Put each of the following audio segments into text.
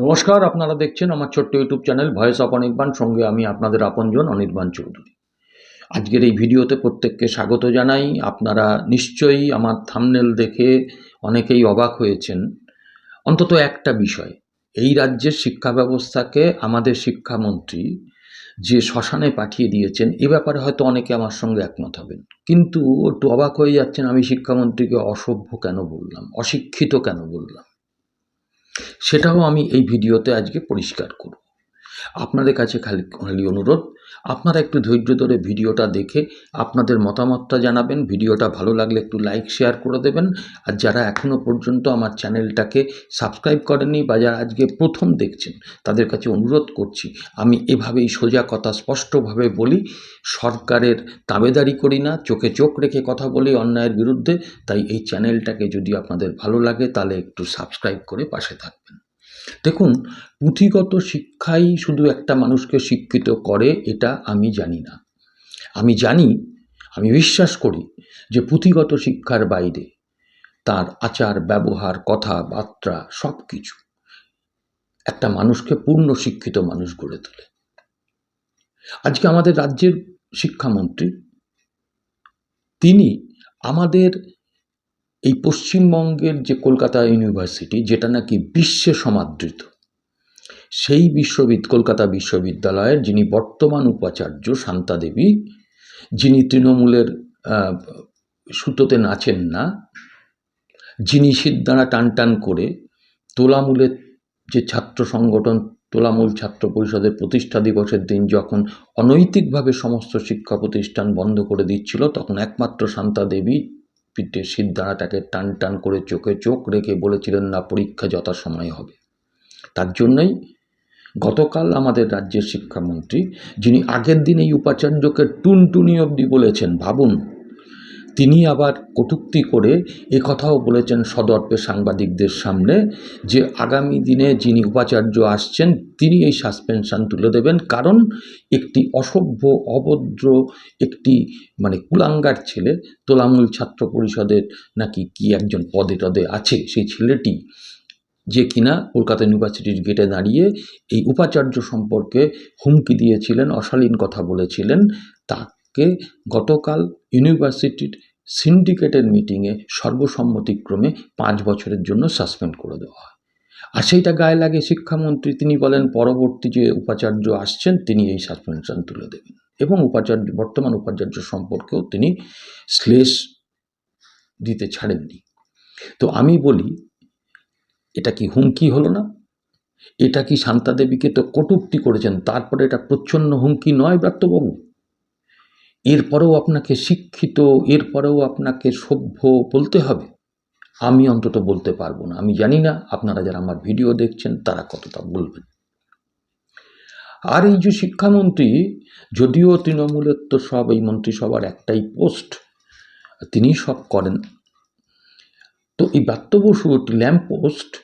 নমস্কার, আপনারা দেখছেন আমার ছোট্ট YouTube channel voice of Anirban. সঙ্গে আমি আপনাদের আপনজন অনির্বাণ চৌধুরী। আজকের এই ভিডিওতে প্রত্যেককে স্বাগত জানাই। আপনারা নিশ্চয়ই আমার থামনেল দেখে অনেকেই অবাক হয়েছেন। অন্তত একটা বিষয়, এই রাজ্যের শিক্ষা ব্যবস্থাকে আমাদের শিক্ষামন্ত্রী যে শ্মশানে পাঠিয়ে দিয়েছেন, এ ব্যাপারে হয়তো অনেকে আমার সঙ্গে একমত হবেন। কিন্তু একটু অবাক হয়ে যাচ্ছেন, আমি শিক্ষামন্ত্রীকে অসভ্য কেন বললাম, অশিক্ষিত কেন বললাম? সেটাও আমি এই ভিডিওতে আজকে পরিষ্কার করব। আপনাদের কাছে খালি খালি অনুরোধ, আপনারা একটু ধৈর্য ধরে ভিডিওটা দেখে আপনাদের মতামতটা জানাবেন, ভিডিওটা ভালো লাগলে একটু লাইক শেয়ার করে দেবেন। আর যারা এখনও পর্যন্ত আমার চ্যানেলটাকে সাবস্ক্রাইব করেনি বা যারা আজকে প্রথম দেখছেন, তাদের কাছে অনুরোধ করছি, আমি এভাবেই সোজা কথা স্পষ্টভাবে বলি, সরকারের তাবেদারি করি না, চোখে চোখ রেখে কথা বলি অন্যায়ের বিরুদ্ধে, তাই এই চ্যানেলটাকে যদি আপনাদের ভালো লাগে তাহলে একটু সাবস্ক্রাইব করে পাশে থাকবেন। দেখুন, পুঁথিগত শিক্ষাই শুধু একটা মানুষকে শিক্ষিত করে, এটা আমি জানি না। আমি জানি, আমি বিশ্বাস করি যে পুঁথিগত শিক্ষার বাইরে তার আচার, ব্যবহার কথাবার্তা সব কিছু একটা মানুষকে পূর্ণ শিক্ষিত মানুষ গড়ে তোলে। আজকে আমাদের রাজ্যের শিক্ষামন্ত্রী, তিনি আমাদের এই পশ্চিমবঙ্গের যে কলকাতা ইউনিভার্সিটি, যেটা নাকি বিশ্বে সমাদৃত, সেই বিশ্ববিদ, কলকাতা বিশ্ববিদ্যালয়ের যিনি বর্তমান উপাচার্য শান্তা দেবী, যিনি তৃণমূলের সুতোতে নাচেন না, যিনি সিদ্ধারা টান টান করে তোলামূলের যে ছাত্র সংগঠন, তোলামূল ছাত্র পরিষদের প্রতিষ্ঠা দিবসের দিন যখন অনৈতিকভাবে সমস্ত শিক্ষা প্রতিষ্ঠান বন্ধ করে দিচ্ছিল, তখন একমাত্র শান্তা দেবী পিঠে সিদ্ধারাটাকে টান টান করে চোখে চোখ রেখে বলেছিলেন, না, পরীক্ষা যথাসময়ে হবে। তার জন্যই গতকাল আমাদের রাজ্যের শিক্ষামন্ত্রী, যিনি আগের দিন এই উপাচার্যকে টুনটুনি অবধি বলেছেন, ভাবুন তিনি আবার কটূক্তি করে এ কথাও বলেছেন সদর্পে সাংবাদিকদের সামনে যে আগামী দিনে যিনি উপাচার্য আসছেন, তিনি এই সাসপেনশন তুলে দেবেন। কারণ একটি অসভ্য, অভদ্র, একটি মানে কুলাঙ্গার ছেলে, তোলামূল ছাত্র পরিষদের নাকি কি একজন পদে টদে আছে সেই ছেলেটি যে কিনা কলকাতা ইউনিভার্সিটির গেটে দাঁড়িয়ে এই উপাচার্য সম্পর্কে হুমকি দিয়েছিলেন, অশালীন কথা বলেছিলেন। তাকে গতকাল ইউনিভার্সিটির সিন্ডিকেটের মিটিংয়ে সর্বসম্মতিক্রমে পাঁচ বছরের জন্য সাসপেন্ড করে দেওয়া হয়। আর সেইটা গায়ে লাগে শিক্ষামন্ত্রী, তিনি বলেন, পরবর্তী যে উপাচার্য আসছেন, তিনি এই সাসপেনশন তুলে দেবেন। এবং উপাচার্য, বর্তমান উপাচার্য সম্পর্কেও তিনি শ্লেষ দিতে ছাড়েননি। তো আমি বলি, এটা কি হুমকি হলো না? এটা কি শান্তা দেবীকে তো কটূক্তি করেছেন, তারপরে এটা প্রচ্ছন্ন হুমকি নয় ব্রাত্যবাবু? এরপরেও আপনাকে শিক্ষিত, এরপরেও আপনাকে সভ্য বলতে হবে। আমি অন্তত বলতে পারব না। আমি জানি না, আপনারা যারা আমার ভিডিও দেখছেন, তারা কতটা বলবেন। আর এই যে শিক্ষামন্ত্রী, যদিও তৃণমূলের তো সব এই মন্ত্রিসভার একটাই পোস্ট, তিনি সব করেন। তো এই ব্রাত্য বসু ল্যাম্প পোস্ট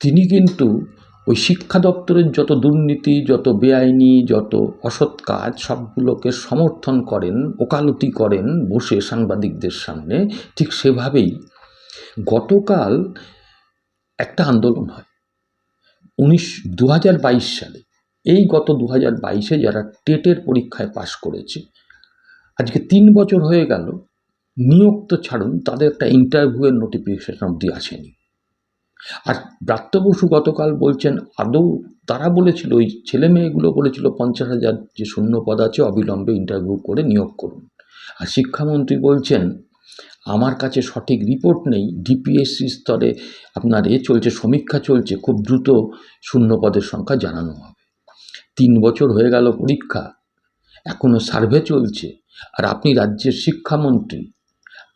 তিনি কিন্তু ওই শিক্ষা দপ্তরের যত দুর্নীতি, যত বেআইনি, যত অসৎ কাজ, সবগুলোকে সমর্থন করেন, ওকালতি করেন বসে সাংবাদিকদের সামনে, ঠিক সেভাবেই গতকাল একটা আন্দোলন হয়। উনিশ দু সালে। এই গত দু হাজার বাইশে যারা টেটের পরীক্ষায় পাশ করেছে, আজকে তিন বছর হয়ে গেল, নিয়োগ তো ছাড়ুন, তাদের একটা ইন্টারভিউয়ের নোটিফিকেশন অবধি আসেনি। আর ব্রাত্য বসু গতকাল বলছেন, আদৌ তারা বলেছিল, ওই ছেলে মেয়েগুলো বলেছিল পঞ্চাশ হাজার যে শূন্য পদ আছে, অবিলম্বে ইন্টারভিউ করে নিয়োগ করুন। আর শিক্ষামন্ত্রী বলছেন, আমার কাছে সঠিক রিপোর্ট নেই ডিপিএসসি স্তরে আপনার এ চলছে, সমীক্ষা চলছে, খুব দ্রুত শূন্য পদের সংখ্যা জানানো হবে। তিন বছর হয়ে গেল পরীক্ষা এখনও সার্ভে চলছে, আর আপনি রাজ্যের শিক্ষামন্ত্রী,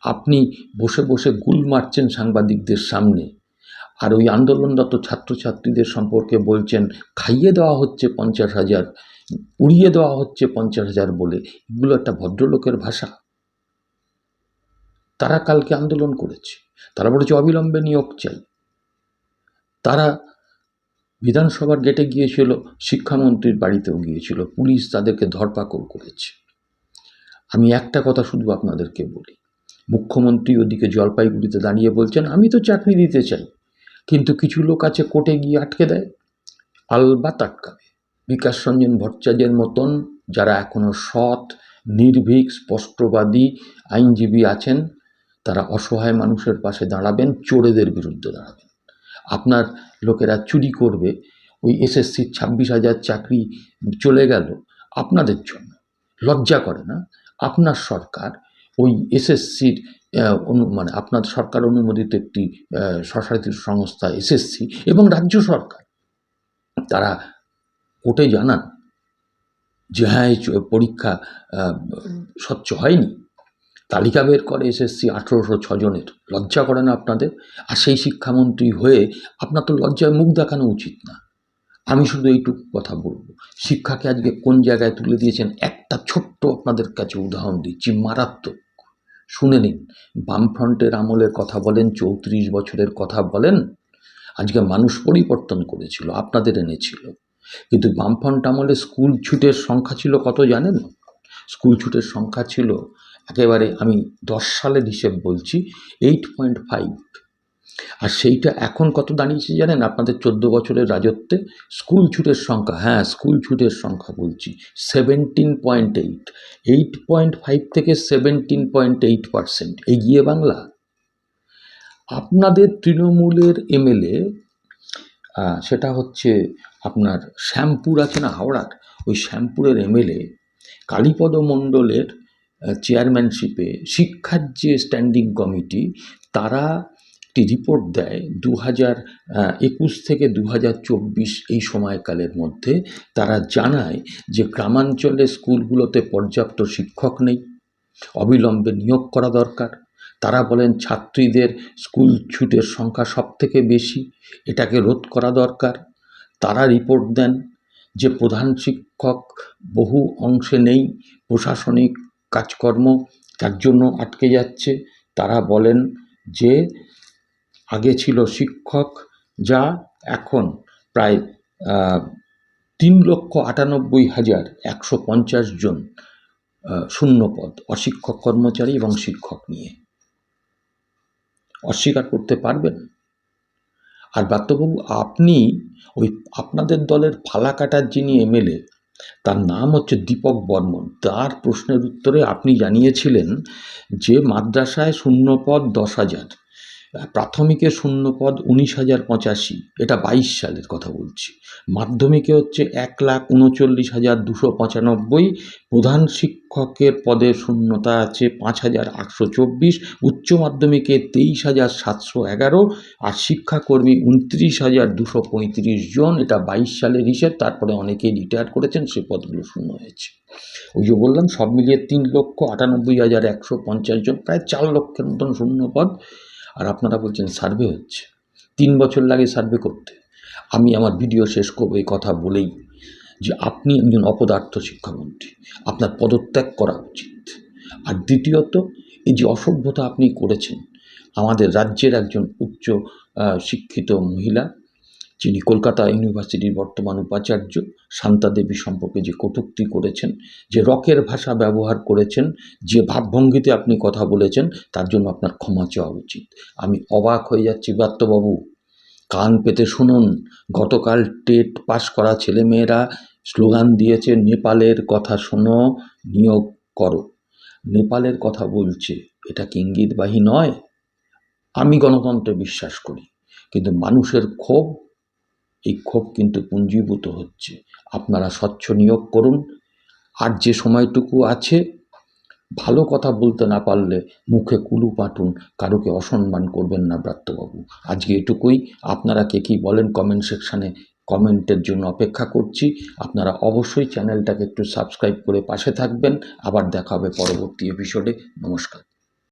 আপনি বসে বসে গুল মারছেন সাংবাদিকদের সামনে। আর ওই আন্দোলনরত ছাত্রছাত্রীদের সম্পর্কে বলছেন, খাইয়ে দেওয়া হচ্ছে পঞ্চাশ হাজার উড়িয়ে দেওয়া হচ্ছে পঞ্চাশ হাজার বলে। এগুলো একটা ভদ্রলোকের ভাষা। তারা কালকে আন্দোলন করেছে। তারা বলেছে, অবিলম্বে নিয়োগ চাই। তারা বিধানসভার গেটে গিয়েছিল, শিক্ষামন্ত্রীর বাড়িতেও গিয়েছিল, পুলিশ তাদেরকে ধরপাকড় করেছে। আমি একটা কথা শুধু আপনাদেরকে বলি। মুখ্যমন্ত্রী ওদিকে জলপাইগুড়িতে দাঁড়িয়ে বলছেন, আমি তো চাকরি দিতে চাই। কিন্তু কিছু লোক আছে কোর্টে গিয়ে আটকে দেয়। আলবাত আটকাবে। বিকাশ রঞ্জন ভট্টাচার্যের মতন যারা এখনও সৎ, নির্ভীক, স্পষ্টবাদী আইনজীবী আছেন, তারা অসহায় মানুষের পাশে দাঁড়াবেন, চোরেদের বিরুদ্ধে দাঁড়াবেন। আপনার লোকেরা চুরি করবে, ওই এসএসসির ছাব্বিশ হাজার চাকরি চলে গেল আপনাদের জন্য। লজ্জা করে না? আপনার সরকার ওই এসএসসির মানে আপনার সরকার অনুমোদিত একটি স্বশাসিত সংস্থা এসএসসি এবং রাজ্য সরকার, তারা কোর্টে জানান যে হ্যাঁ পরীক্ষা স্বচ্ছ হয়নি। তালিকা বের করে এসএসসি আঠেরোশো ছজনের লজ্জা করে না আপনাদের? আর সেই শিক্ষামন্ত্রী হয়ে আপনার তো লজ্জায় মুখ দেখানো উচিত না। আমি শুধু এইটুকু কথা বলব। শিক্ষাকে আজকে কোন জায়গায় তুলে দিয়েছেন? একটা ছোট্ট আপনাদের কাছে উদাহরণ দিচ্ছি, মারাত্মক। শুনে নিন। বামফ্রন্টের আমলের কথা বলেন, চৌত্রিশ বছরের কথা বলেন। আজকে মানুষ পরিবর্তন করেছিল, আপনাদের এনেছিল। কিন্তু বামফ্রন্ট আমলে স্কুল ছুটের সংখ্যা ছিল কত জানেন? স্কুল ছুটের সংখ্যা ছিল একেবারে আমি দশ সালের হিসেব বলছি এইট পয়েন্ট ফাইভ আর সেইটা এখন কত দাঁড়িয়েছে জানেন? আপনাদের চোদ্দ বছরের রাজত্বে স্কুল ছুটের সংখ্যা হ্যাঁ স্কুল ছুটের সংখ্যা বলছি seventeen point eight eight point five থেকে সেভেন্টিন পয়েন্ট এইট পার্সেন্ট এগিয়ে বাংলা। আপনাদের তৃণমূলের এমএলএ সেটা হচ্ছে আপনার শ্যামপুর আছে না হাওড়ার? ওই শ্যামপুরের এমএলএ কালীপদ মণ্ডলের চেয়ারম্যানশিপে শিক্ষার যে স্ট্যান্ডিং কমিটি তারা একটি রিপোর্ট দেয় দু হাজার একুশ থেকে দু হাজার চব্বিশ এই সময়কালের মধ্যে তারা জানায় যে গ্রামাঞ্চলে স্কুলগুলোতে পর্যাপ্ত শিক্ষক নেই, অবিলম্বে নিয়োগ করা দরকার। তারা বলেন ছাত্রীদের স্কুল ছুটের সংখ্যা সব থেকে বেশি, এটাকে রোধ করা দরকার। তারা রিপোর্ট দেন যে প্রধান শিক্ষক বহু অংশে নেই, প্রশাসনিক কাজকর্ম তার জন্য আটকে যাচ্ছে। তারা বলেন যে আগে ছিল শিক্ষক, যা এখন প্রায় তিন লক্ষ আটানব্বই হাজার একশো পঞ্চাশ জন শূন্যপদ অশিক্ষক কর্মচারী এবং শিক্ষক নিয়ে। অস্বীকার করতে পারবেন। আর ব্রাত্যবাবু আপনি ওই আপনাদের দলের ফালাকাটার যিনি এমএলএ তার নাম হচ্ছে দীপক বর্মন। তার প্রশ্নের উত্তরে আপনি জানিয়েছিলেন যে, মাদ্রাসায় শূন্যপদ দশ হাজার। প্রাথমিকে শূন্যপদ উনিশ হাজার পঁচাশি, এটা বাইশ সালের কথা বলছি। মাধ্যমিকে হচ্ছে এক লাখ উনচল্লিশ হাজার দুশো পঁচানব্বই, প্রধান শিক্ষকের পদে শূন্যতা আছে পাঁচ হাজার আটশো চব্বিশ, উচ্চ মাধ্যমিকে তেইশ হাজার সাতশো এগারো, আর শিক্ষাকর্মী উনত্রিশ হাজার দুশো পঁয়ত্রিশ জন, এটা বাইশ সালের হিসেব, তারপরে অনেকেই রিটায়ার করেছেন, সে পদগুলো শূন্য হয়েছে। ওই যে বললাম, সব মিলিয়ে তিন লক্ষ আটানব্বই হাজার একশো পঞ্চাশ জন, প্রায় চার লক্ষের মতন শূন্য পদ আর আপনারা বলছেন সার্ভে হচ্ছে। তিন বছর লাগে সার্ভে করতে। আমি আমার ভিডিও শেষ করব এই কথা বলেই যে আপনি একজন অপদার্থ শিক্ষামন্ত্রী। আপনার পদত্যাগ করা উচিত। আর দ্বিতীয়ত, এই যে অসভ্যতা আপনি করেছেন, আমাদের রাজ্যের একজন উচ্চ শিক্ষিত মহিলা যিনি কলকাতা ইউনিভার্সিটির বর্তমান উপাচার্য, শান্তা দেবী সম্পর্কে যে কটূক্তি করেছেন, যে রকের ভাষা ব্যবহার করেছেন, যে ভাবভঙ্গিতে আপনি কথা বলেছেন, তার জন্য আপনার ক্ষমা চাওয়া উচিত। আমি অবাক হয়ে যাচ্ছি। ব্রাত্যবাবু কান পেতে শুনুন। গতকাল টেট পাশ করা ছেলেমেয়েরা স্লোগান দিয়েছে, নেপালের কথা শোনো, নিয়োগ করো। নেপালের কথা বলছে। এটা কি ইঙ্গিতবাহী নয়? আমি গণতন্ত্রে বিশ্বাস করি। কিন্তু মানুষের ক্ষোভ এই ক্ষোভ কিন্তু পুঞ্জীভূত হচ্ছে। আপনারা স্বচ্ছ নিয়োগ করুন। আর যে সময়টুকু আছে, ভালো কথা বলতে না পারলে মুখে কুলু পাঠুন কারোকে অসম্মান করবেন না ব্রাত্যবাবু। আজকে এটুকুই। আপনারা কে কী বলেন কমেন্ট সেকশানে কমেন্টের জন্য অপেক্ষা করছি। আপনারা অবশ্যই চ্যানেলটাকে একটু সাবস্ক্রাইব করে পাশে থাকবেন। আবার দেখা হবে পরবর্তী এপিসোডে নমস্কার।